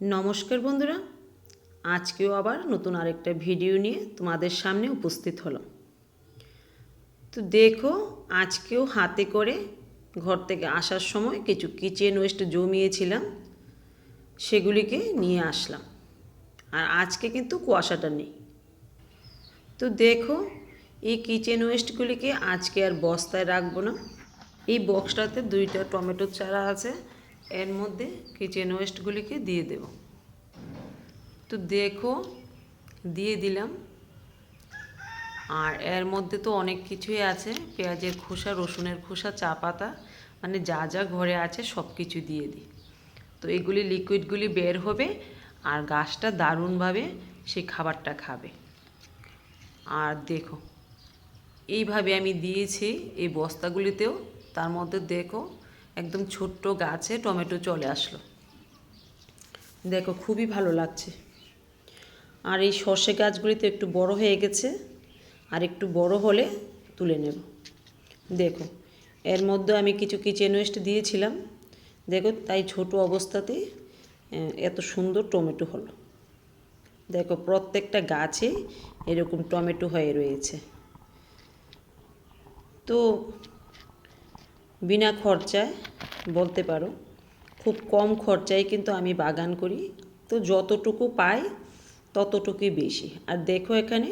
নমস্কার বন্ধুরা, আজকেও আবার নতুন আরেকটা ভিডিও নিয়ে তোমাদের সামনে উপস্থিত হলাম। তো দেখো, আজকেও হাতে করে ঘর থেকে আসার সময় কিছু কিচেন ওয়েস্ট জমিয়েছিলাম, সেগুলিকে নিয়ে আসলাম। আর আজকে কিন্তু কুয়াশাটা নেই। তো দেখো, এই কিচেন ওয়েস্টগুলিকে আজকে আর বস্তায় রাখব না। এই বক্সটাতে দুইটা টমেটোর চারা আছে এর মধ্যে কিচেন ওয়েস্টগুলিকে দিয়ে দেব। তো দেখো, দিয়ে দিলাম। আর এর মধ্যে তো অনেক কিছুই আছে, পেঁয়াজের খোসা, রসুনের খোসা, চা পাতা মানে যা যা ঘরে আছে সব কিছু দিয়ে দিই। তো এগুলি লিকুইডগুলি বের হবে আর গাছটা দারুণভাবে সেই খাবারটা খাবে। আর দেখো, এইভাবে আমি দিয়েছি এই বস্তাগুলিতেও। তার মধ্যে দেখো একদম ছোট্ট গাছে টমেটো চলে আসলো। দেখো, খুবই ভালো লাগছে। আর এই সর্ষে গাছগুলিতে একটু বড় হয়ে গেছে, আর একটু বড় হলে তুলে নেব। দেখো, এর মধ্যে আমি কিছু কিচেন ওয়েস্ট দিয়েছিলাম। দেখো, তাই ছোট অবস্থাতেই এত সুন্দর টমেটো হলো। দেখো, প্রত্যেকটা গাছে এরকম টমেটো হয়ে রয়েছে। তো বিনা খরচায় বলতে পারো, খুব কম খরচায় কিন্তু আমি বাগান করি। তো যতটুকু পাই ততটুকুই বেশি। আর দেখো এখানে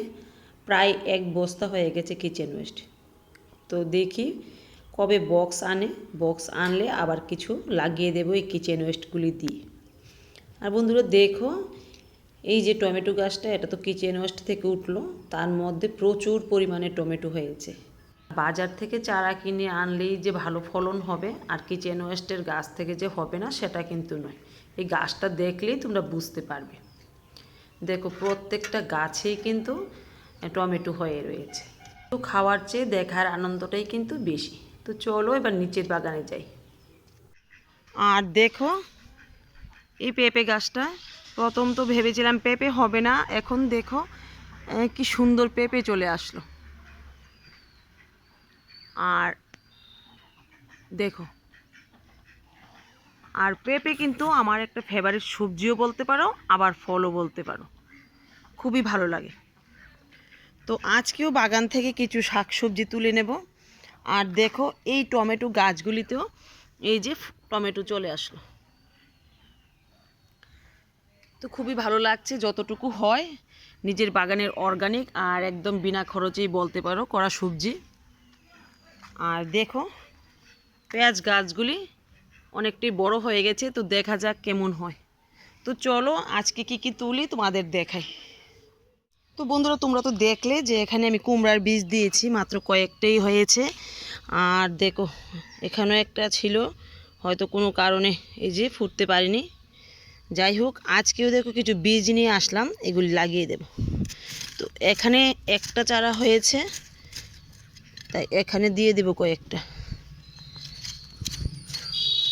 প্রায় এক বস্তা হয়ে গেছে কিচেন ওয়েস্ট তো দেখি কবে বক্স আনে। বক্স আনলে আবার কিছু লাগিয়ে দেবো এই কিচেন ওয়েস্টগুলি দিয়ে। আর বন্ধুরা দেখো, এই যে টমেটো গাছটা, এটা তো কিচেন ওয়েস্ট থেকে উঠল। তার মধ্যে প্রচুর পরিমাণে টমেটো হয়েছে। বাজার থেকে চারা কিনে আনলেই যে ভালো ফলন হবে আর কিচেন ওয়েস্টের গাছ থেকে যে হবে না, সেটা কিন্তু নয়। এই গাছটা দেখলেই তোমরা বুঝতে পারবে। দেখো, প্রত্যেকটা গাছেই কিন্তু টমেটো হয়ে রয়েছে। তো খাওয়ার চেয়ে দেখার আনন্দটাই কিন্তু বেশি। তো চলো এবার নিচের বাগানে যাই। আর দেখো, এই পেঁপে গাছটা, প্রথম তো ভেবেছিলাম পেঁপে হবে না, এখন দেখো কি সুন্দর পেঁপে চলে আসলো। আর দেখো, আর পেঁপে কিন্তু আমার একটা ফেভারিট সবজিও বলতে পারো, আবার ফলও বলতে পারো। খুবই ভালো লাগে। তো আজকেও বাগান থেকে কিছু শাকসবজি তুলে নেব। আর দেখো, এই টমেটো গাছগুলিতেও এই যে টমেটো চলে আসলো। তো খুবই ভালো লাগছে, যতটুকু হয় নিজের বাগানের অর্গানিক আর একদম বিনা খরচেই বলতে পারো করা সবজি। আর দেখো, পেঁয়াজ গাছগুলি অনেকটাই বড় হয়ে গেছে, তো দেখা যাক কেমন হয়। তো চলো, আজকে কি কি তুলি তোমাদের দেখাই। তো বন্ধুরা, তোমরা তো দেখলে যে এখানে আমি কুমড়ার বীজ দিয়েছি, মাত্র কয়েকটাই হয়েছে। আর দেখো, এখানেও একটা ছিল, হয়তো কোনো কারণে এই যে ফুটতে পারিনি। যাই হোক, আজকেও দেখো কিছু বীজ নিয়ে আসলাম, এগুলি লাগিয়ে দেব। তো এখানে একটা চারা হয়েছে তাই এখানে দিয়ে দেব কয়েকটা।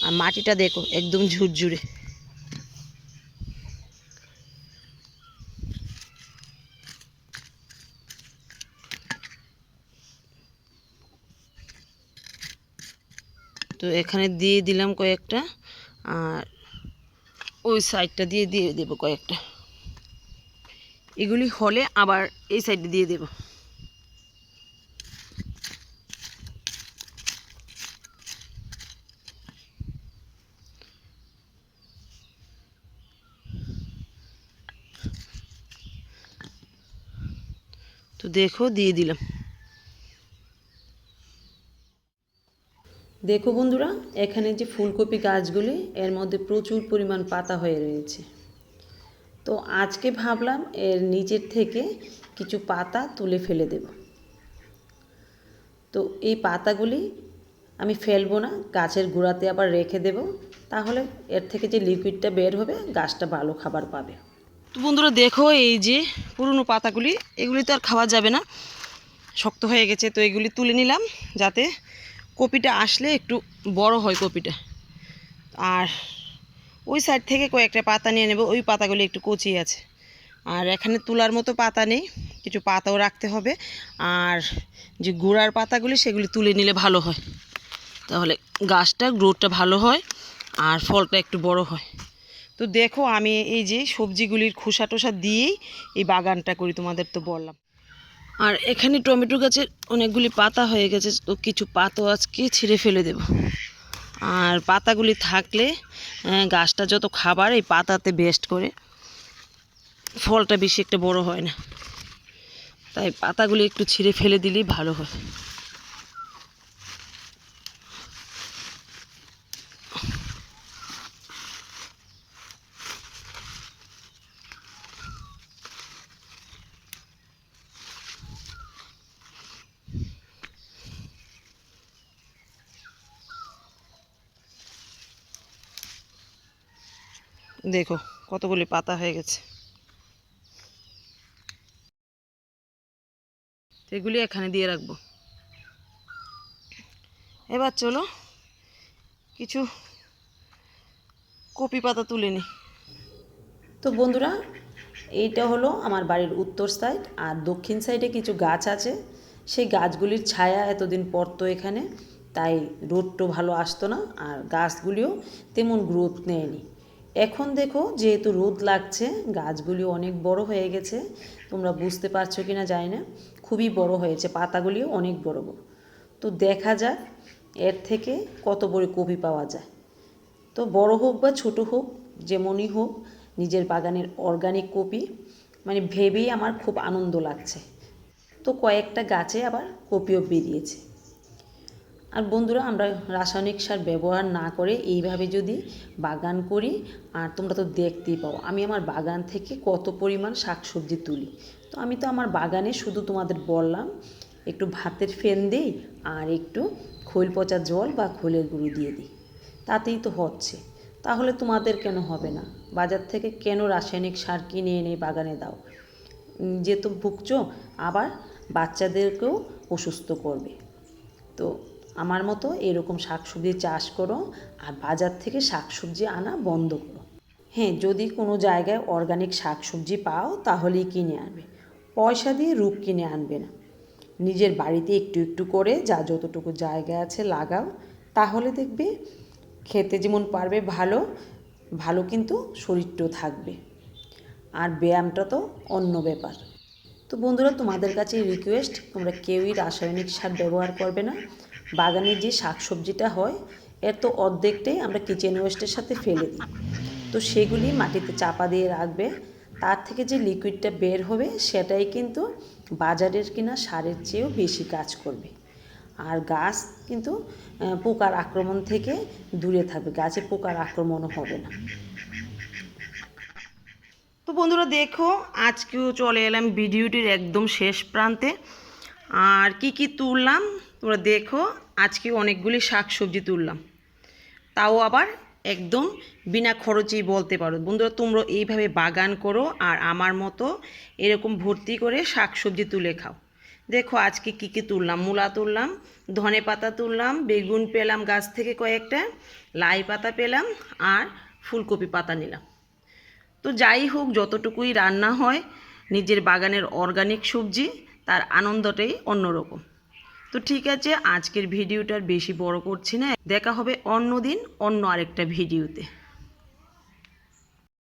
আর মাটিটা দেখো, একদম ঝুরঝুরে। তো এখানে দিয়ে দিলাম কয়েকটা, আর ওই সাইডটা দিয়ে দিয়ে দেবো কয়েকটা। এগুলি হলে আবার এই সাইডে দিয়ে দেব। তো দেখো, দিয়ে দিলাম। দেখো বন্ধুরা, এখানে যে ফুলকপি গাছগুলি, এর মধ্যে প্রচুর পরিমাণ পাতা হয়ে রয়েছে। তো আজকে ভাবলাম এর নিচের থেকে কিছু পাতা তুলে ফেলে দেব। তো এই পাতাগুলি আমি ফেলব না, গাছের গোড়াতে আবার রেখে দেব, তাহলে এর থেকে যে লিকুইডটা বের হবে, গাছটা ভালো খাবার পাবে। তো বন্ধুরা দেখো এই যে পুরনো পাতাগুলি, এগুলি তো আর খাওয়া যাবে না। শক্ত হয়ে গেছে, তো এগুলি তুলে নিলাম যাতে কপিটা আসলে একটু বড় হয় কপিটা। আর ওই সাইড থেকে কয়েকটা পাতা নিয়ে নেব, ওই পাতাগুলি একটু কচি আছে। আর এখানে তোলার মতো পাতা নেই, কিছু পাতাও রাখতে হবে। আর যে গোড়ার পাতাগুলি, সেগুলি তুলে নিলে ভালো হয়। তাহলে গাছটা গ্রোথটা ভালো হয়, আর ফলটা একটু বড় হয়। তো দেখো আমি এই যে সবজিগুলির খোসা টোসা দিয়েই এই বাগানটা করি, তোমাদের তো বললাম। আর এখানে টমেটো গাছের অনেকগুলি পাতা হয়ে গেছে, তো কিছু পাতা আজকে ছিঁড়ে ফেলে দেব। আর পাতাগুলি থাকলে গাছটা যত খাবার, এই পাতাতে বেস্ট করে। ফলটা বেশি একটা বড় হয় না। তাই পাতাগুলি একটু ছিঁড়ে ফেলে দিলেই ভালো হয়। দেখো, কতগুলি পাতা হয়ে গেছে। এগুলি এখানে দিয়ে রাখব। এবার চলো, কিছু কপি পাতা তুলে নিই তো বন্ধুরা, এইটা হলো আমার বাড়ির উত্তর সাইড আর দক্ষিণ সাইডে কিছু গাছ আছে। সেই গাছগুলির ছায়া এতদিন পড়তো এখানে, তাই রোদটো ভালো আসতো না, আর গাছগুলিও তেমন গ্রোথ নেয়নি। এখন দেখো যেহেতু রোদ লাগছে গাছগুলি অনেক বড় হয়ে গেছে, তোমরা বুঝতে পারছ কি না জানি না, খুবই বড় হয়েছে, পাতাগুলিও অনেক বড় বড়। তো দেখা যাক এর থেকে কত বড় কপি পাওয়া যায়। তো বড় হোক বা ছোট হোক, যেমনই হোক, নিজের বাগানের অর্গানিক কপি মানে ভেবেই আমার খুব আনন্দ লাগছে। তো কয়েকটা গাছে আবার কপিও বেরিয়েছে। আর বন্ধুরা, আমরা রাসায়নিক সার ব্যবহার না করে এইভাবে যদি বাগান করি, আর তোমরা তো দেখতেই পাও, আমি আমার বাগান থেকে কত পরিমাণ শাকসবজি তুলি। তো আমি তো আমার বাগানে শুধু তোমাদের বললাম, একটু ভাতের ফেন দিই আর একটু খৈল পচা জল বা খোলের গুঁড়ো দিয়ে দিই। তাতেই তো হচ্ছে। তাহলে তোমাদের কেন হবে না? বাজার থেকে কেন রাসায়নিক সার কিনে এনে বাগানে দাও? যে তো ভুগছো, আবার বাচ্চাদেরকেও অসুস্থ করবে। তো আমার মতো এরকম শাকসবজি চাষ করো আর বাজার থেকে শাকসবজি আনা বন্ধ করো। হ্যাঁ যদি কোনো জায়গায় অর্গানিক শাকসবজি পাও তাহলেই কিনে আনবে। পয়সা দিয়ে রূপ কিনে আনবে না। নিজের বাড়িতে একটু একটু করে যা যতটুকু জায়গা আছে লাগাও, তাহলে দেখবে খেতে যেমন পারবে ভালো ভালো কিন্তু শরীরটাও থাকবে। আর ব্যায়ামটা তো অন্য ব্যাপার। তো বন্ধুরা, তোমাদের কাছে রিকোয়েস্ট তোমরা কেউই রাসায়নিক সার ব্যবহার করবে না। বাগানে যে শাকসবজিটা হয়, এর তো অর্ধেকটাই আমরা কিচেন ওয়েস্টের সাথে ফেলে দিই। তো সেগুলি মাটিতে চাপা দিয়ে রাখবে। তার থেকে যে লিকুইডটা বের হবে, সেটাই কিন্তু বাজারের কিনা সারের চেয়েও বেশি কাজ করবে। আর গাছ কিন্তু পোকার আক্রমণ থেকে দূরে থাকবে। গাছে পোকার আক্রমণও হবে না। তো বন্ধুরা দেখো, আজকেও চলে এলাম ভিডিওটির একদম শেষ প্রান্তে। আর কি কি তুললাম? তোমরা দেখো, আজকে অনেকগুলি শাক সবজি তুললাম। তাও আবার একদম বিনা খরচেই বলতে পারো। বন্ধুরা, তোমরা এইভাবে বাগান করো আর আমার মতো এরকম ভর্তি করে শাক সবজি তুলে খাও। দেখো, আজকে কি কি তুললাম? মূলা তুললাম, ধনে পাতা তুললাম, বেগুন পেলাম গাছ থেকে কয়েকটা, লাই পাতা পেলাম আর ফুলকপি পাতা নিলাম। তো যাই হোক, যতটুকুই রান্না হয়, নিজের বাগানের অর্গানিক সবজি, তার আনন্দটাই অন্যরকম। তো ঠিক আছে, আজকের ভিডিওটার বেশি বড় করছি না। দেখা হবে অন্য দিন অন্য আরেকটা ভিডিওতে।